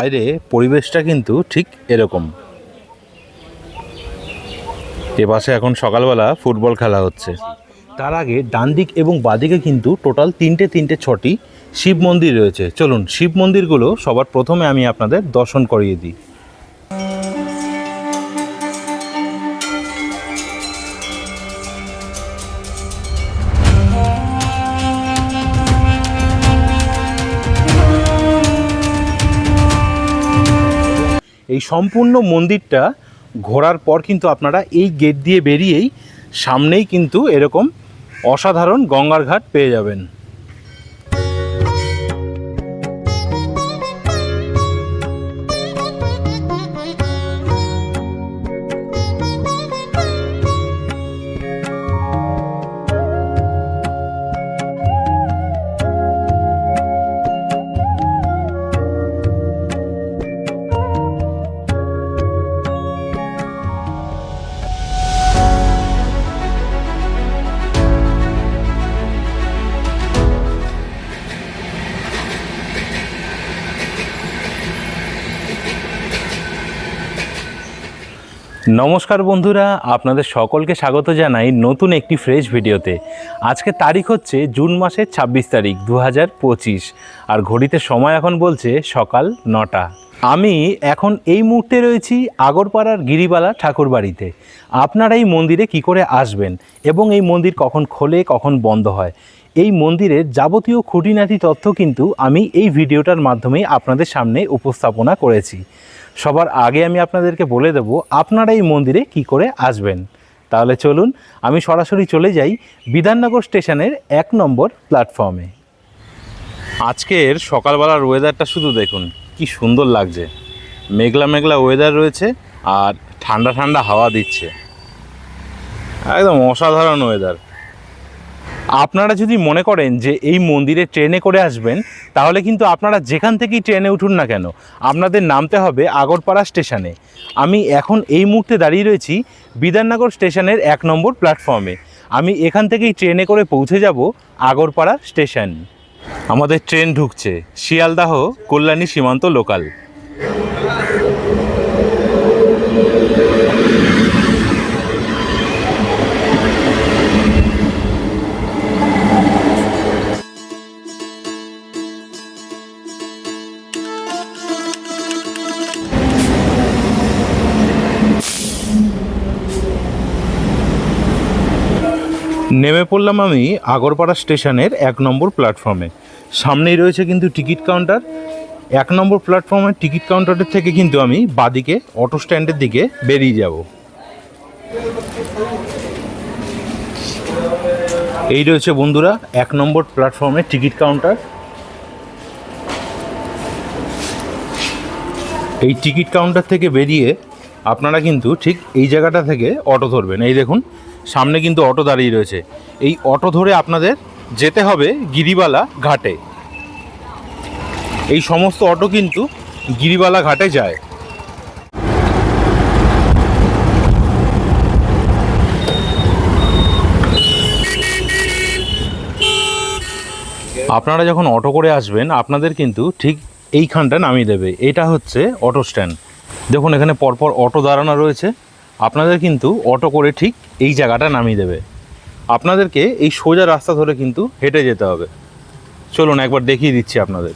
বাইরে পরিবেশটা কিন্তু ঠিক এরকম। এ পাশে এখন সকালবেলা ফুটবল খেলা হচ্ছে। তার আগে ডান দিক এবং বাদিকে কিন্তু টোটাল তিনটে তিনটে, ছটি শিব মন্দির রয়েছে। চলুন, শিব মন্দিরগুলো সবার প্রথমে আমি আপনাদের দর্শন করিয়ে দিই। এই সম্পূর্ণ মন্দিরটা ঘোরার পর কিন্তু আপনারা এই গেট দিয়ে বেরিয়েই সামনেই কিন্তু এরকম অসাধারণ গঙ্গার ঘাট পেয়ে যাবেন। নমস্কার বন্ধুরা, আপনাদের সকলকে স্বাগত জানাই নতুন একটি ফ্রেশ ভিডিওতে। আজকে তারিখ হচ্ছে জুন মাসের ২৬ তারিখ দু হাজার পঁচিশ। আর ঘড়িতে সময় এখন বলছে সকাল নটা। আমি এখন এই মুহূর্তে রয়েছি আগরপাড়ার গিরিবালা ঠাকুর বাড়িতে আপনারা এই মন্দিরে কি করে আসবেন এবং এই মন্দির কখন খোলে, কখন বন্ধ হয়? এই মন্দিরের যাবতীয় খুঁটিনাটি তথ্য কিন্তু আমি এই ভিডিওটার মাধ্যমেই আপনাদের সামনে উপস্থাপনা করেছি। সবার আগে আমি আপনাদেরকে বলে দেব, আপনারা এই মন্দিরে কি করে আসবেন? তাহলে চলুন, আমি সরাসরি চলে যাই বিধাননগর স্টেশনের এক নম্বর প্ল্যাটফর্মে। আজকের সকালবেলার ওয়েদারটা শুধু দেখুন, কি সুন্দর লাগছে। মেঘলা মেঘলা ওয়েদার রয়েছে আর ঠান্ডা ঠান্ডা হাওয়া দিচ্ছে। একদম অসাধারণ ওয়েদার আপনারা যদি মনে করেন যে এই মন্দিরে ট্রেনে করে আসবেন, তাহলে কিন্তু আপনারা যেখান থেকেই ট্রেনে উঠুন না কেন, আপনাদের নামতে হবে আগরপাড়া স্টেশনে। আমি এখন এই মুহূর্তে দাঁড়িয়ে রয়েছি বিধাননগর স্টেশনের এক নম্বর প্ল্যাটফর্মে। আমি এখান থেকেই ট্রেনে করে পৌঁছে যাব আগরপাড়া স্টেশন। আমাদের ট্রেন ঢুকছে। শিয়ালদাহ কল্যাণী সীমান্ত লোকাল। নেমে পড়লাম আমি আগরপাড়া স্টেশনের এক নম্বর প্ল্যাটফর্মে। সামনেই রয়েছে কিন্তু টিকিট কাউন্টার। এক নম্বর প্ল্যাটফর্মের টিকিট কাউন্টারের থেকে কিন্তু আমি বাদিকে অটো স্ট্যান্ডের দিকে বেরিয়ে যাব। এই রয়েছে বন্ধুরা, এক নম্বর প্ল্যাটফর্মে টিকিট কাউন্টার। এই টিকিট কাউন্টার থেকে বেরিয়ে আপনারা কিন্তু ঠিক এই জায়গাটা থেকে অটো ধরবেন। এই দেখুন সামনে কিন্তু অটো দাঁড়িয়ে রয়েছে। এই অটো ধরে আপনাদের যেতে হবে গিরিবালা ঘাটে। এই সমস্ত অটো কিন্তু গিরিবালা ঘাটে যায়। আপনারা যখন অটো করে আসবেন, আপনাদের কিন্তু ঠিক এইখানটা নামিয়ে দেবে। এটা হচ্ছে অটো স্ট্যান্ড। দেখুন, এখানে পরপর অটো দাঁড়ানো রয়েছে। আপনাদের কিন্তু অটো করে ঠিক এই জায়গাটা নামিয়ে দেবে। আপনাদেরকে এই সোজা রাস্তা ধরে কিন্তু হেঁটে যেতে হবে। চলুন একবার দেখিয়ে দিচ্ছি আপনাদের।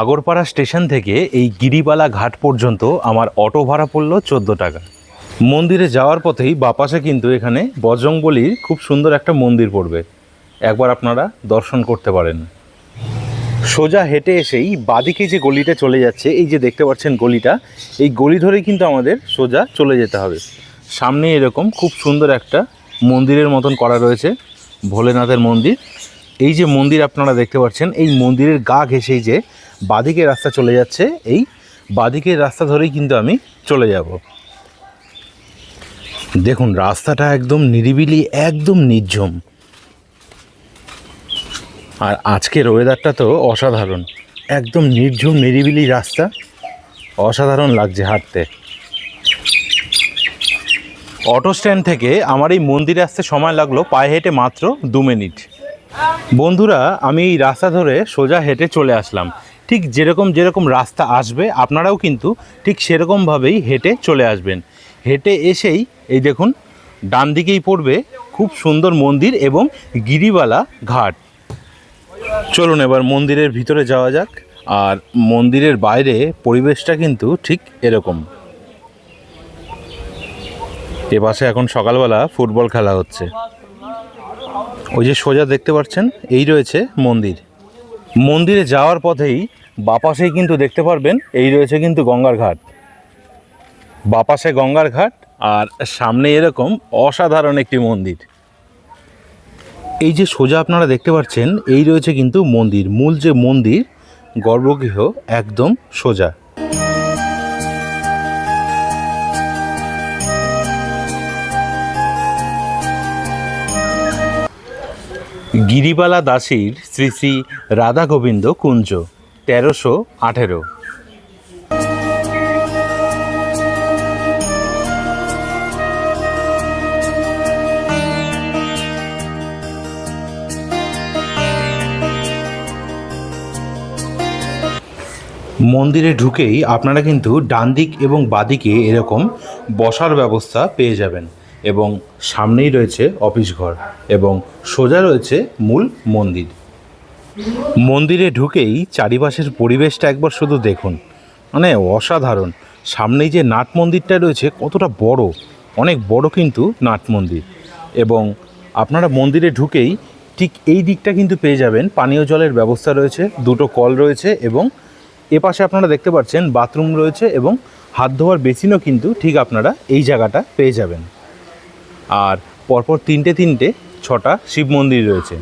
আগরপাড়া স্টেশন থেকে এই গিরিবালা ঘাট পর্যন্ত আমার অটো ভাড়া পড়ল চোদ্দ টাকা। মন্দিরে যাওয়ার পথেই বাপাশে কিন্তু এখানে বজরংবলির খুব সুন্দর একটা মন্দির পড়বে। একবার আপনারা দর্শন করতে পারেন। সোজা হেঁটে এসেই বাদিকে যে গলিটা চলে যাচ্ছে, এই যে দেখতে পাচ্ছেন গলিটা, এই গলি ধরেই কিন্তু আমাদের সোজা চলে যেতে হবে। সামনে এরকম খুব সুন্দর একটা মন্দিরের মতন করা রয়েছে, ভোলেনাথের মন্দির। এই যে মন্দির আপনারা দেখতে পাচ্ছেন, এই মন্দিরের গা ঘেঁষেই যে বাদিকে রাস্তা চলে যাচ্ছে, এই বাদিকের রাস্তা ধরেই কিন্তু আমি চলে যাব। দেখুন, রাস্তাটা একদম নিরিবিলি, একদম নির্ঝুম। আর আজকের ওয়েদারটা তো অসাধারণ। একদম নির্ঝুম, নিরিবিলি রাস্তা। অসাধারণ লাগছে হাঁটতে। অটো স্ট্যান্ড থেকে আমার এই মন্দিরে আসতে সময় লাগল পায়ে হেঁটে মাত্র দু মিনিট। বন্ধুরা, আমি এই রাস্তা ধরে সোজা হেঁটে চলে আসলাম। ঠিক যেরকম যেরকম রাস্তা আসবে, আপনারাও কিন্তু ঠিক সেরকমভাবেই হেঁটে চলে আসবেন। হেঁটে এসেই এই দেখুন ডান দিকেই পড়বে খুব সুন্দর মন্দির এবং গিরিবালা ঘাট। চলুন এবার মন্দিরের ভিতরে যাওয়া যাক। আর মন্দিরের বাইরে পরিবেশটা কিন্তু ঠিক এরকম। এ পাশে এখন সকালবেলা ফুটবল খেলা হচ্ছে। ওই যে সোজা দেখতে পাচ্ছেন, এই রয়েছে মন্দির। মন্দিরে যাওয়ার পথেই বাপাসেই কিন্তু দেখতে পারবেন, এই রয়েছে কিন্তু গঙ্গার ঘাট। বাপাসে গঙ্গার ঘাট, আর সামনে এরকম অসাধারণ একটি মন্দির। এই যে সোজা আপনারা দেখতে পাচ্ছেন, এই রয়েছে কিন্তু মন্দির। মূল যে মন্দির, গর্ভগৃহ একদম সোজা। গিরিবালা দাসীর শ্রী শ্রী রাধা গোবিন্দ কুঞ্জ, তেরোশো আঠেরো। মন্দিরে ঢুকেই আপনারা কিন্তু ডান দিক এবং বাদিকে এরকম বসার ব্যবস্থা পেয়ে যাবেন এবং সামনেই রয়েছে অফিস ঘর এবং সোজা রয়েছে মূল মন্দির। মন্দিরে ঢুকেই চারিপাশের পরিবেশটা একবার শুধু দেখুন। মানে অসাধারণ। সামনেই যে নাট মন্দিরটা রয়েছে কতটা বড়, অনেক বড় কিন্তু নাট মন্দির। এবং আপনারা মন্দিরে ঢুকেই ঠিক এই দিকটা কিন্তু পেয়ে যাবেন। পানীয় জলের ব্যবস্থা রয়েছে, দুটো কল রয়েছে এবং এ পাশে আপনারা দেখতে পাচ্ছেন বাথরুম রয়েছে এবং হাত ধোয়ার বেসিনও কিন্তু ঠিক আপনারা এই জায়গাটা পেয়ে যাবেন। আর পরপর তিনটে তিনটে ছটা শিব মন্দির রয়েছে।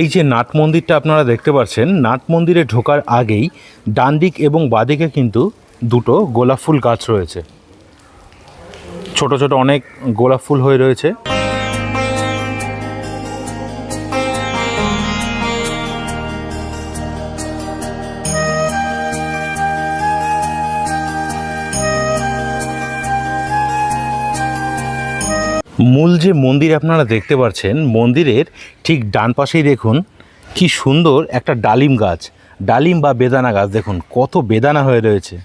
এই যে নাট মন্দিরটা আপনারা দেখতে পাচ্ছেন, নাট মন্দিরে ঢোকার আগেই ডান দিক এবং বাদিকে কিন্তু দুটো গোলাপ ফুল গাছ রয়েছে। ছোট ছোট অনেক গোলাপ ফুল হয়ে রয়েছে। মূল যে মন্দির আপনারা দেখতে পাচ্ছেন মন্দিরের ঠিক ডান পাশেই দেখুন কি সুন্দর একটা ডালিম গাছ। ডালিম বা বেদানা গাছ, দেখুন কত বেদানা হয়ে রয়েছে।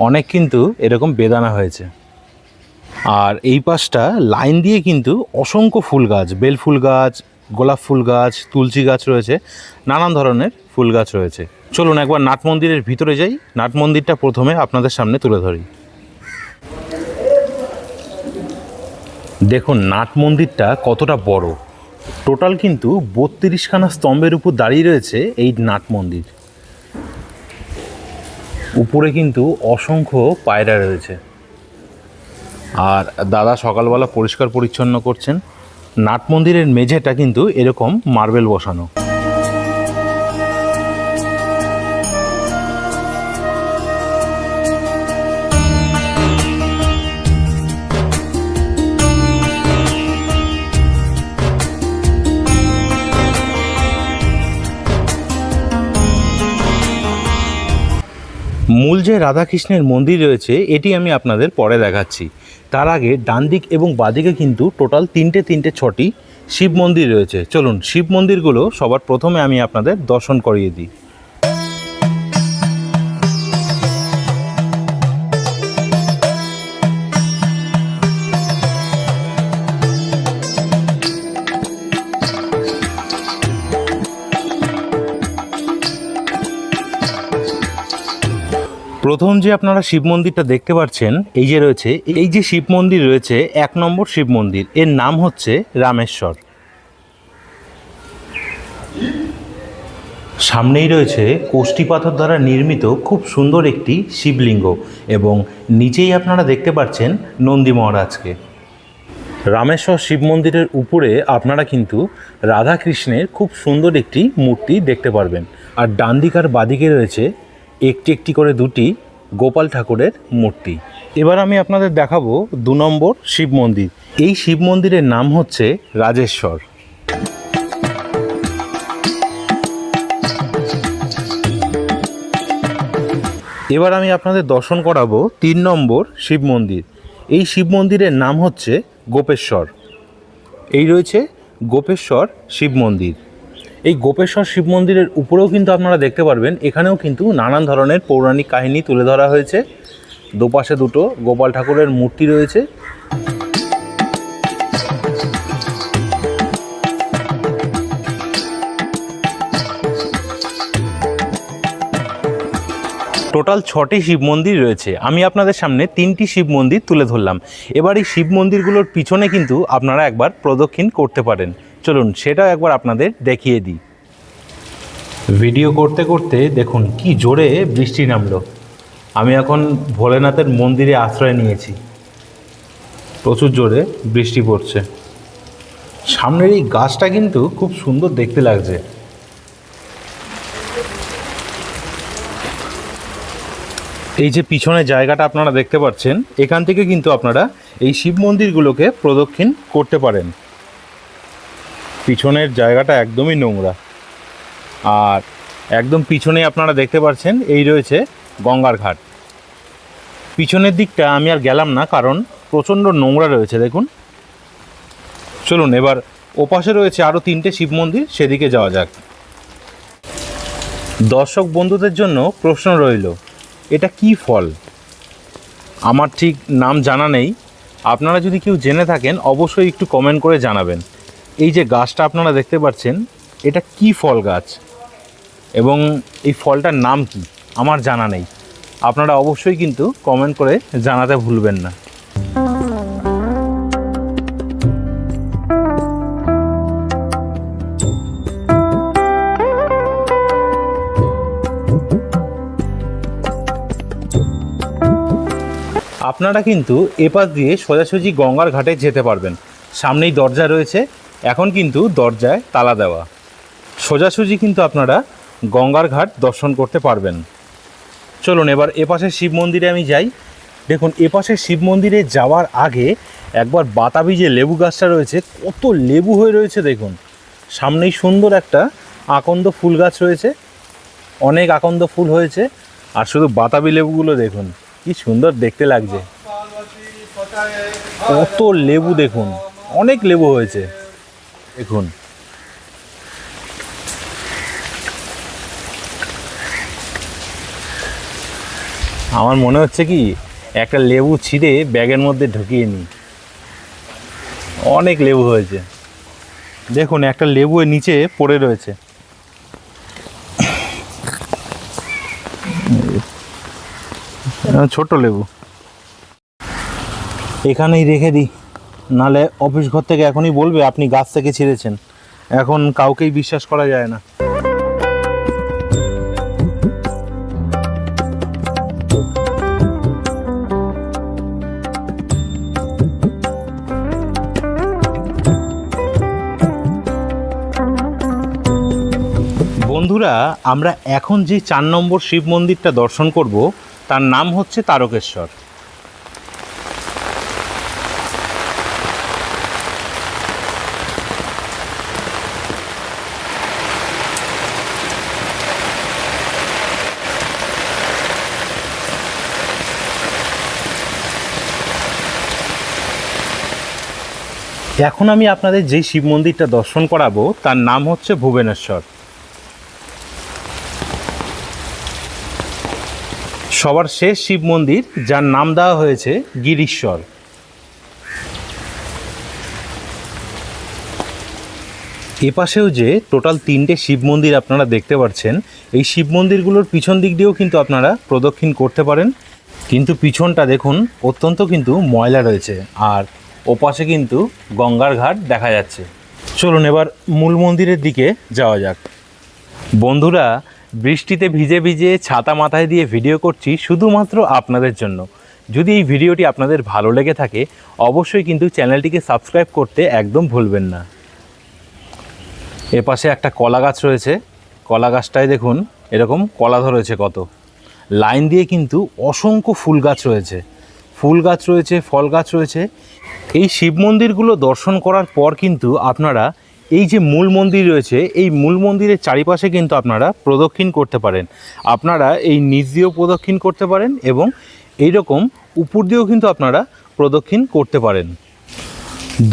অনেক কিন্তু এরকম বেদানা হয়েছে। আর এই পাশটা লাইন দিয়ে কিন্তু অসংখ্য ফুল গাছ, বেল ফুল গাছ, গোলাপ ফুল গাছ, তুলসী গাছ রয়েছে, নানান ধরনের ফুল গাছ রয়েছে। চলুন একবার নাট মন্দিরের ভিতরে যাই। নাট মন্দিরটা প্রথমে আপনাদের সামনে তুলে ধরি। দেখুন, নাট মন্দিরটা কতটা বড়। টোটাল কিন্তু বত্রিশখানা স্তম্ভের উপর দাঁড়িয়ে রয়েছে এই নাট মন্দির। উপরে কিন্তু অসংখ্য পায়রা রয়েছে। আর দাদা সকালবেলা পরিষ্কার পরিচ্ছন্ন করছেন। নাট মন্দিরের মেঝেটা কিন্তু এরকম মার্বেল বসানো। মূল যে রাধাকৃষ্ণের মন্দির রয়েছে, এটি আমি আপনাদের পরে দেখাচ্ছি। তার আগে ডান দিক এবং বাদিকে কিন্তু টোটাল তিনটে তিনটে, ছটি শিব মন্দির রয়েছে। চলুন, শিব মন্দিরগুলো সবার প্রথমে আমি আপনাদের দর্শন করিয়ে দিই। প্রথম যে আপনারা শিব মন্দিরটা দেখতে পাচ্ছেন, এই যে রয়েছে, এই যে শিব মন্দির রয়েছে, এক নম্বর শিব মন্দির। এর নাম হচ্ছে রামেশ্বর। সামনেই রয়েছে কোষ্টি পাথর দ্বারা নির্মিত খুব সুন্দর একটি শিবলিঙ্গ এবং নিচেই আপনারা দেখতে পাচ্ছেন নন্দী মহারাজকে। রামেশ্বর শিব মন্দিরের উপরে আপনারা কিন্তু রাধা কৃষ্ণের খুব সুন্দর একটি মূর্তি দেখতে পারবেন। আর ডান দিক আর বাদিকে রয়েছে একটি একটি করে দুটি গোপাল ঠাকুরের মূর্তি। এবার আমি আপনাদের দেখাবো দু নম্বর শিব মন্দির। এই শিব মন্দিরের নাম হচ্ছে রাজেশ্বর। এবার আমি আপনাদের দর্শন করাবো তিন নম্বর শিব মন্দির। এই শিব মন্দিরের নাম হচ্ছে গোপেশ্বর। এই রয়েছে গোপেশ্বর শিব মন্দির। এই গোপেশ্বর শিব মন্দিরের উপরেও কিন্তু আপনারা দেখতে পারবেন, এখানেও কিন্তু নানান ধরনের পৌরাণিক কাহিনী তুলে ধরা হয়েছে। দুপাশে দুটো গোপাল ঠাকুরের মূর্তি রয়েছে। টোটাল ছটি শিব মন্দির রয়েছে। আমি আপনাদের সামনে তিনটি শিব মন্দির তুলে ধরলাম। এবার এই শিব মন্দিরগুলোর পিছনে কিন্তু আপনারা একবার প্রদক্ষিণ করতে পারেন। চলুন সেটাও একবার আপনাদের দেখিয়ে দিই। ভিডিও করতে করতে দেখুন কি জোরে বৃষ্টি নামলো। আমি এখন ভোলেনাথের মন্দিরে আশ্রয় নিয়েছি। প্রচুর জোরে বৃষ্টি পড়ছে। সামনের এই গাছটা কিন্তু খুব সুন্দর দেখতে লাগছে। এই যে পিছনে জায়গাটা আপনারা দেখতে পাচ্ছেন, এখান থেকে কিন্তু আপনারা এই শিব মন্দিরগুলোকে প্রদক্ষিণ করতে পারেন। পিছনের জায়গাটা একদমই নোংরা। আর একদম পিছনে আপনারা দেখতে পাচ্ছেন, এই রয়েছে গঙ্গার ঘাট। পিছনের দিকটা আমি আর গেলাম না, কারণ প্রচণ্ড নোংরা রয়েছে, দেখুন। চলুন, এবার ওপাশে রয়েছে আরও তিনটে শিব মন্দির, সেদিকে যাওয়া যাক। দর্শক বন্ধুদের জন্য প্রশ্ন রইল, এটা কি ফল? আমার ঠিক নাম জানা নেই। আপনারা যদি কেউ জেনে থাকেন, অবশ্যই একটু কমেন্ট করে জানাবেন। এই যে গাছটা আপনারা দেখতে পাচ্ছেন, এটা কি ফল গাছ? এবং এই ফলটার নাম কি? আমার জানা নেই। আপনারা অবশ্যই কিন্তু কমেন্ট করে জানাতে ভুলবেন না। আপনারা কিন্তু এপাশ দিয়ে সোজাসুজি গঙ্গার ঘাটে যেতে পারবেন। সামনেই দরজা রয়েছে। এখন কিন্তু দরজায় তালা দেওয়া। সোজাসুজি কিন্তু আপনারা গঙ্গার ঘাট দর্শন করতে পারবেন। চলুন এবার এপাশে শিব মন্দিরে আমি যাই। দেখুন, এপাশে শিব মন্দিরে যাওয়ার আগে একবার বাতাবি যে লেবু গাছটা রয়েছে, কত লেবু হয়ে রয়েছে দেখুন। সামনেই সুন্দর একটা আকন্দ ফুল গাছ রয়েছে। অনেক আকন্দ ফুল হয়েছে। আর শুধু বাতাবি লেবুগুলো দেখুন, কি সুন্দর দেখতে লাগছে। কত লেবু দেখুন, অনেক লেবু হয়েছে। দেখুন। আমার মনে হচ্ছে কি, একটা লেবু ছিঁড়ে ব্যাগের মধ্যে ঢুকিয়ে নিই। অনেক লেবু হয়েছে। দেখুন, একটা লেবু নিচে পড়ে রয়েছে। ছোট লেবু। এখানেই রেখে দিই। নালে অফিস ঘর থেকে এখনই বলবে আপনি গাছ থেকে ছিঁড়েছেন। এখন কাউকেই বিশ্বাস করা যায় না। বন্ধুরা, আমরা এখন যে চার নম্বর শিব মন্দিরটা দর্শন করব, তার নাম হচ্ছে তারকেশ্বর। এখন আমি আপনাদের যে শিব মন্দিরটা দর্শন করাবো, তার নাম হচ্ছে ভুবনেশ্বর। সবার শেষ শিব মন্দির, যার নাম দেওয়া হয়েছে গিরিশ্বর। এপাশেও যে টোটাল তিনটে শিব মন্দির আপনারা দেখতে পাচ্ছেন এই শিব মন্দিরগুলোর পিছন দিক দিয়েও কিন্তু আপনারা প্রদক্ষিণ করতে পারেন। কিন্তু পিছনটা দেখুন, অত্যন্ত কিন্তু ময়লা রয়েছে। আর ওপাশে কিন্তু গঙ্গার ঘাট দেখা যাচ্ছে। চলুন এবার মূল মন্দিরের দিকে যাওয়া যাক। বন্ধুরা, বৃষ্টিতে ভিজে ভিজে ছাতা মাথায় দিয়ে ভিডিও করছি শুধুমাত্র আপনাদের জন্য। যদি এই ভিডিওটি আপনাদের ভালো লেগে থাকে, অবশ্যই কিন্তু চ্যানেলটিকে সাবস্ক্রাইব করতে একদম ভুলবেন না। এপাশে একটা কলা গাছ রয়েছে। কলা গাছটায় দেখুন, এরকম কলা ধরেছে কত। লাইন দিয়ে কিন্তু অসংখ্য ফুল গাছ রয়েছে। ফুল গাছ রয়েছে, ফল গাছ রয়েছে। এই শিব মন্দিরগুলো দর্শন করার পর কিন্তু আপনারা এই যে মূল মন্দির রয়েছে, এই মূল মন্দিরের চারিপাশে কিন্তু আপনারা প্রদক্ষিণ করতে পারেন। আপনারা এই নিচ দিয়েও প্রদক্ষিণ করতে পারেন এবং এই রকম উপর দিয়েও কিন্তু আপনারা প্রদক্ষিণ করতে পারেন।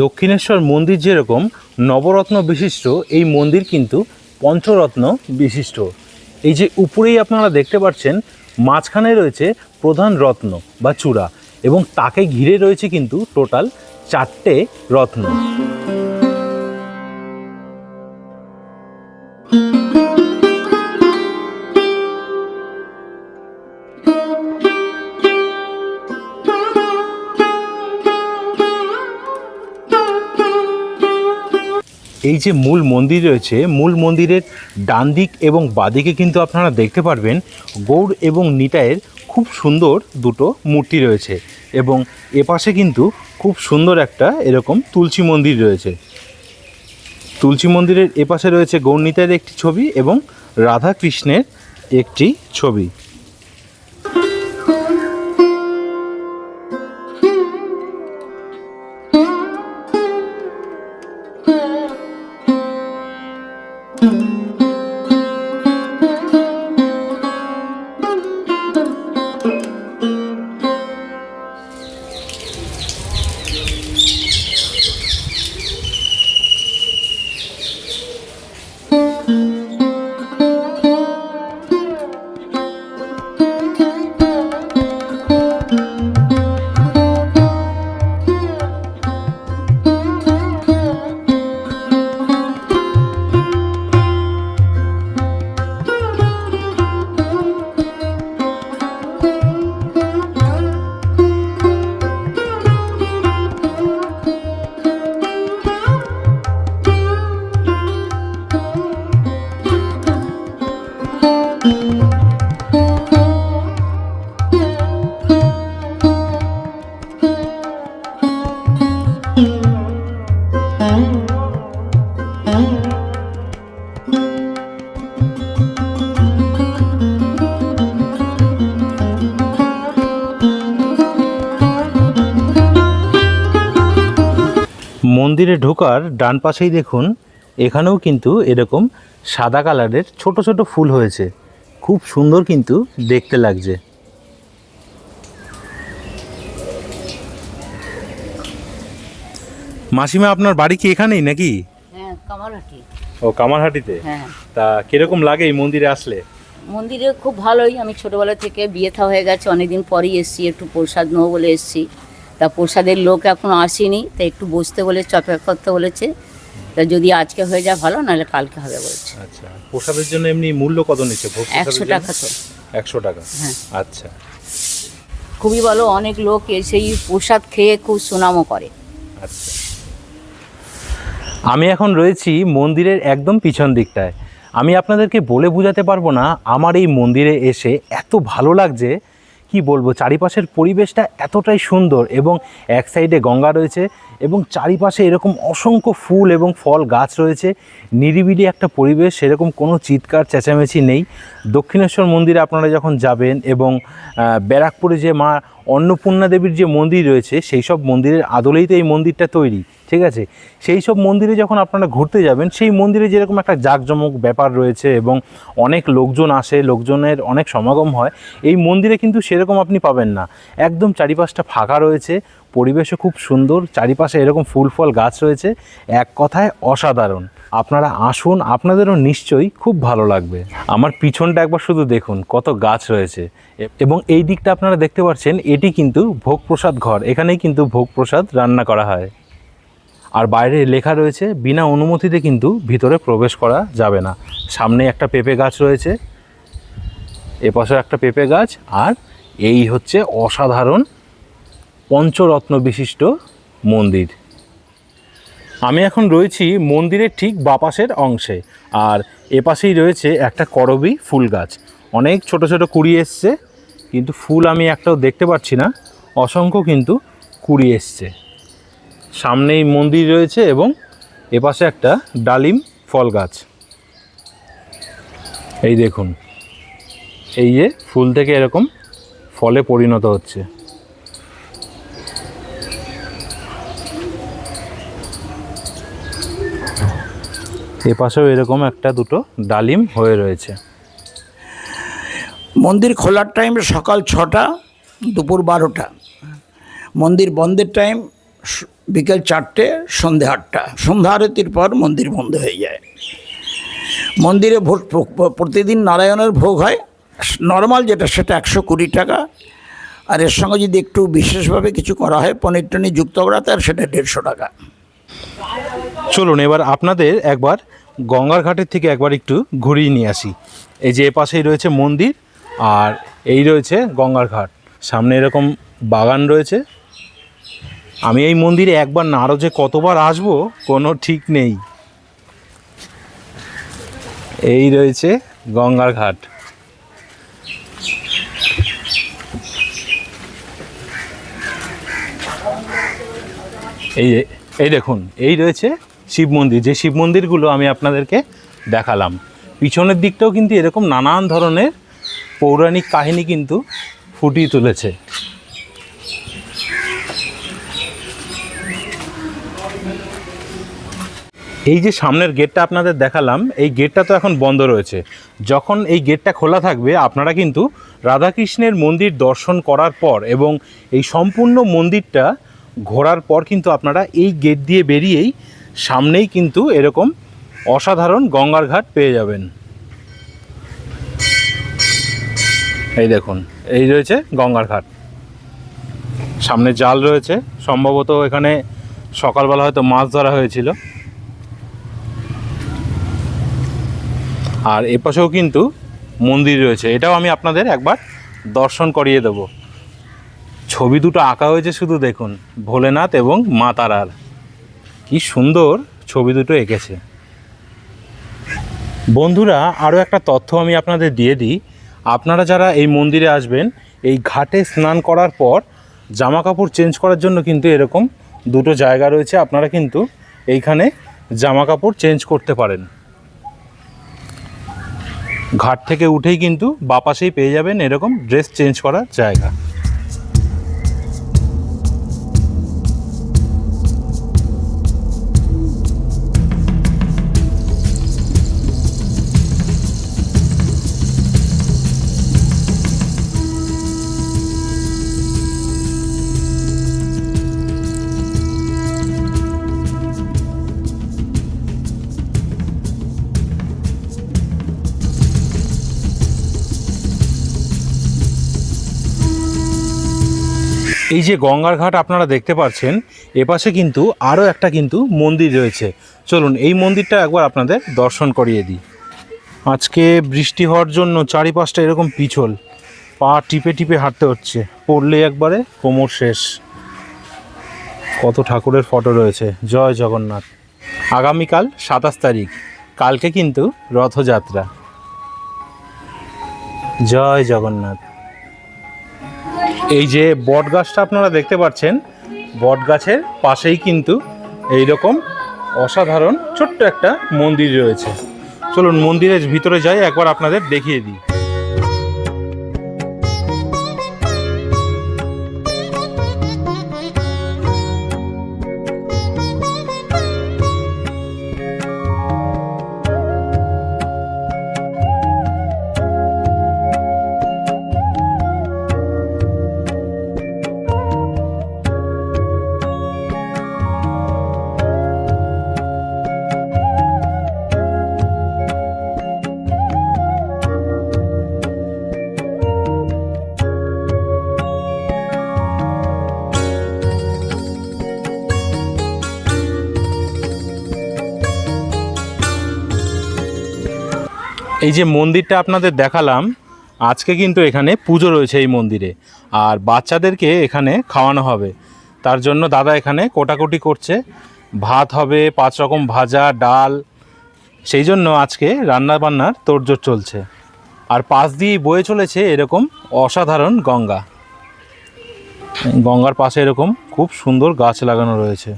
দক্ষিণেশ্বর মন্দির যেরকম নবরত্ন বিশিষ্ট, এই মন্দির কিন্তু পঞ্চরত্ন বিশিষ্ট। এই যে উপরেই আপনারা দেখতে পাচ্ছেন, মাঝখানে রয়েছে প্রধান রত্ন বা চূড়া। এবং তাকে ঘিরে রয়েছে কিন্তু টোটাল চারটে রত্ন। এই যে মূল মন্দির রয়েছে, মূল মন্দিরের ডান দিক এবং বাদিকে কিন্তু আপনারা দেখতে পারবেন গৌড় এবং নিতাইয়ের খুব সুন্দর দুটো মূর্তি রয়েছে এবং এপাশে কিন্তু খুব সুন্দর একটা এরকম তুলসী মন্দির রয়েছে। তুলসী মন্দিরের এপাশে রয়েছে গৌড় নিতাইয়ের একটি ছবি এবং রাধা কৃষ্ণের একটি ছবি। মন্দিরে ঢোকার ডান পাশেই দেখুন এখানেও কিন্তু এরকম সাদা কালারের ছোট ছোট ফুল হয়েছে। খুব সুন্দর কিন্তু দেখতে লাগছে। মাসিমা আপনার বাড়ি কি এখানেই নাকি? হ্যাঁ কামারহাটি। ও কামারহাটিতে? হ্যাঁ। তা কীরকম লাগে এই মন্দিরে আসলে? মন্দিরে খুব ভালোই। আমি ছোটোবেলা থেকে বিয়ে থা হয়ে গেছে। অনেকদিন পরেই এসেছি একটু প্রসাদ নেব বলে এসেছি। তা প্রসাদের লোক এখনও আসেনি তা একটু বসতে বলেছে অপেক্ষা করতে বলেছে। তা যদি আজকে হয়ে যায় ভালো নাহলে কালকে হবে বলছে। আচ্ছা প্রসাদের জন্য এমনি মূল্য কত নিচ্ছে একশো টাকা তো। একশো টাকা। হ্যাঁ। আচ্ছা। খুবই ভালো অনেক লোক এসেই প্রসাদ খেয়ে খুব সুনামও করে। আচ্ছা। আমি এখন রয়েছি মন্দিরের একদম পিছন দিকটায়। আমি আপনাদেরকে বলে বোঝাতে পারব না আমার এই মন্দিরে এসে এত ভালো লাগছে কি বলব, চারিপাশের পরিবেশটা এতটাই সুন্দর এবং এক সাইডে গঙ্গা রয়েছে এবং চারিপাশে এরকম অসংখ্য ফুল এবং ফল গাছ রয়েছে। নিরিবিলি একটা পরিবেশ, সেরকম কোনো চিৎকার, চেঁচামেচি নেই। দক্ষিণেশ্বর মন্দিরে আপনারা যখন যাবেন এবং ব্যারাকপুরে যে মা অন্নপূর্ণা দেবীর যে মন্দির রয়েছে, সেই সব মন্দিরের আদলেই তো এই মন্দিরটা তৈরি। ঠিক আছে? সেই সব মন্দিরে যখন আপনারা ঘুরতে যাবেন, সেই মন্দিরে যেরকম একটা জাঁকজমক ব্যাপার রয়েছে এবং অনেক লোকজন আসে, লোকজনের অনেক সমাগম হয়, এই মন্দিরে কিন্তু সেরকম আপনি পাবেন না। একদম চারিপাশটা ফাঁকা রয়েছে, পরিবেশও খুব সুন্দর, চারিপাশে এরকম ফুল ফল গাছ রয়েছে, এক কথায় অসাধারণ। আপনারা আসুন, আপনাদেরও নিশ্চয়ই খুব ভালো লাগবে। আমার পিছনটা একবার শুধু দেখুন, কত গাছ রয়েছে। এবং এই দিকটা আপনারা দেখতে পাচ্ছেন, এটি কিন্তু ভোগ প্রসাদ ঘর, এখানেই কিন্তু ভোগ প্রসাদ রান্না করা হয়। আর বাইরে লেখা রয়েছে, বিনা অনুমতিতে কিন্তু ভিতরে প্রবেশ করা যাবে না। সামনে একটা পেঁপে গাছ রয়েছে এপাশে একটা পেঁপে গাছ, আর এই হচ্ছে অসাধারণ পঞ্চরত্ন বিশিষ্ট মন্দির। আমি এখন রয়েছি মন্দিরের ঠিক বাপাশের অংশে, আর এপাশেই রয়েছে একটা করবি ফুল গাছ। অনেক ছোট ছোট কুড়ি এসছে, কিন্তু ফুল আমি একটাও দেখতে পাচ্ছি না, অসংখ্য কিন্তু কুড়ি এসছে। সামনেই মন্দির রয়েছে এবং এপাশে একটা ডালিম ফল গাছ। এই দেখুন, এই যে ফুল থেকে এরকম ফলে পরিণত হচ্ছে। এপাশেও এরকম একটা দুটো ডালিম হয়ে রয়েছে। মন্দির খোলার টাইম সকাল ছটা, দুপুর বারোটা। মন্দির বন্ধের টাইম বিকেল চারটে, সন্ধে আটটা। সন্ধ্যা আরতির পর মন্দির বন্ধ হয়ে যায়। মন্দিরে ভোগ- প্রতিদিন নারায়ণের ভোগ হয়। নর্মাল যেটা, সেটা একশো কুড়ি টাকা। আর এর সঙ্গে যদি একটু বিশেষভাবে কিছু করা হয়, পনির টনির যুক্ত করা তার সেটা দেড়শো টাকা। চলুন, এবার আপনাদের একবার গঙ্গার ঘাটের থেকে একবার একটু ঘুরিয়ে নিয়ে আসি। এই যে পাশেই রয়েছে মন্দির, আর এই রয়েছে গঙ্গার ঘাট। সামনে এরকম বাগান রয়েছে। আমি এই মন্দিরে একবার না যে কতবার আসব, কোনো ঠিক নেই। এই রয়েছে গঙ্গার ঘাট। এই এই দেখুন, এই রয়েছে শিব মন্দির। যে শিব মন্দিরগুলো আমি আপনাদেরকে দেখালাম। পিছনের দিকটাও কিন্তু এরকম নানান ধরনের পৌরাণিক কাহিনী কিন্তু ফুটিয়ে তুলেছে। এই যে সামনের গেটটা আপনাদের দেখালাম, এই গেটটা তো এখন বন্ধ রয়েছে। যখন এই গেটটা খোলা থাকবে, আপনারা কিন্তু রাধাকৃষ্ণের মন্দির দর্শন করার পর এবং এই সম্পূর্ণ মন্দিরটা ঘোরার পর কিন্তু আপনারা এই গেট দিয়ে বেরিয়েই সামনেই কিন্তু এরকম অসাধারণ গঙ্গার ঘাট পেয়ে যাবেন। এই দেখুন, এই রয়েছে গঙ্গার ঘাট। সামনে জাল রয়েছে, সম্ভবত এখানে সকালবেলা হয়তো মাছ ধরা হয়েছিল। আর এ পাশেও কিন্তু মন্দির রয়েছে। এটাও আমি আপনাদের একবার দর্শন করিয়ে দেব। ছবি দুটো আঁকা হয়েছে শুধু দেখুন, ভোলেনাথ এবং মা তারার। কি সুন্দর ছবি দুটো এঁকেছে। বন্ধুরা, আরও একটা তথ্য আমি আপনাদের দিয়ে দিই। আপনারা যারা এই মন্দিরে আসবেন, এই ঘাটে স্নান করার পর জামা কাপড় চেঞ্জ করার জন্য কিন্তু এরকম দুটো জায়গা রয়েছে। আপনারা কিন্তু এইখানে জামা কাপড় চেঞ্জ করতে পারেন। ঘাট থেকে উঠেই কিন্তু বাপাসেই পেয়ে যাবেন এরকম ড্রেস চেঞ্জ করার জায়গা। এই যে গঙ্গার ঘাট আপনারা দেখতে পাচ্ছেন, এপাশে কিন্তু আরও একটা কিন্তু মন্দির রয়েছে। চলুন, এই মন্দিরটা একবার আপনাদের দর্শন করিয়ে দিই। আজকে বৃষ্টি হওয়ার জন্য চারিপাশটা এরকম পিছল। পা টিপে টিপে হাঁটতে হচ্ছে। পড়লে একবারে কোমর শেষ। কত ঠাকুরের ফটো রয়েছে। জয় জগন্নাথ। আগামীকাল সাতাশ তারিখ। কালকে কিন্তু রথযাত্রা। জয় জগন্নাথ। এই যে বট গাছটা আপনারা দেখতে পাচ্ছেন বট গাছের পাশেই কিন্তু এই রকম অসাধারণ ছোট্ট একটা মন্দির রয়েছে। চলুন মন্দিরের ভিতরে যাই, একবার আপনাদের দেখিয়ে দিই। এই যে মন্দিরটা আপনাদের দেখালাম, আজকে কিন্তু এখানে পুজো রয়েছে এই মন্দিরে। আর বাচ্চাদেরকে এখানে খাওয়ানো হবে। তার জন্য দাদা এখানে কোটাকুটি করছে। ভাত হবে, পাঁচ রকম ভাজা, ডাল। সেই জন্য আজকে রান্না বান্নার তোড়জোড় চলছে। আর পাশ দিয়ে বয়ে চলেছে এরকম অসাধারণ গঙ্গা। গঙ্গার পাশে এরকম খুব সুন্দর গাছ লাগানো রয়েছে।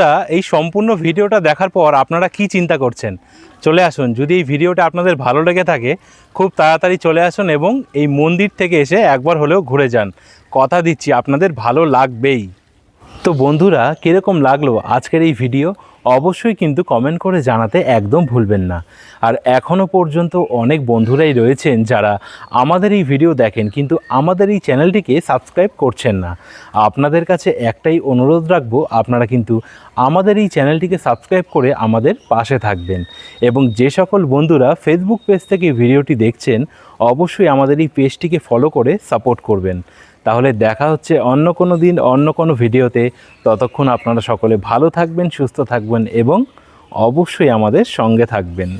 বন্ধুরা, এই সম্পূর্ণ ভিডিওটা দেখার পর আপনারা কি চিন্তা করছেন? চলে আসুন, যদি এই ভিডিওটা আপনাদের ভালো লেগে থাকে, খুব তাড়াতাড়ি চলে আসুন এবং এই মন্দির থেকে এসে একবার হলেও ঘুরে যান। কথা দিচ্ছি, আপনাদের ভালো লাগবেই। তো বন্ধুরা, কীরকম লাগল আজকের এই ভিডিও? অবশ্যই কিন্তু কমেন্ট করে জানাতে একদম ভুলবেন না। আর এখনও পর্যন্ত অনেক বন্ধুরাই রয়েছেন যারা আমাদের এই ভিডিও দেখেন, কিন্তু আমাদের এই চ্যানেলটিকে সাবস্ক্রাইব করছেন না। আপনাদের কাছে একটাই অনুরোধ রাখব, আপনারা কিন্তু আমাদের এই চ্যানেলটিকে সাবস্ক্রাইব করে আমাদের পাশে থাকবেন। এবং যে সকল বন্ধুরা ফেসবুক পেজ থেকে ভিডিওটি দেখছেন, অবশ্যই আমাদের এই পেজটিকে ফলো করে সাপোর্ট করবেন। তাহলে দেখা হচ্ছে অন্য কোনো দিন, অন্য কোনো ভিডিওতে। ততক্ষণ আপনারা সকলে ভালো থাকবেন, সুস্থ থাকবেন এবং অবশ্যই আমাদের সঙ্গে থাকবেন।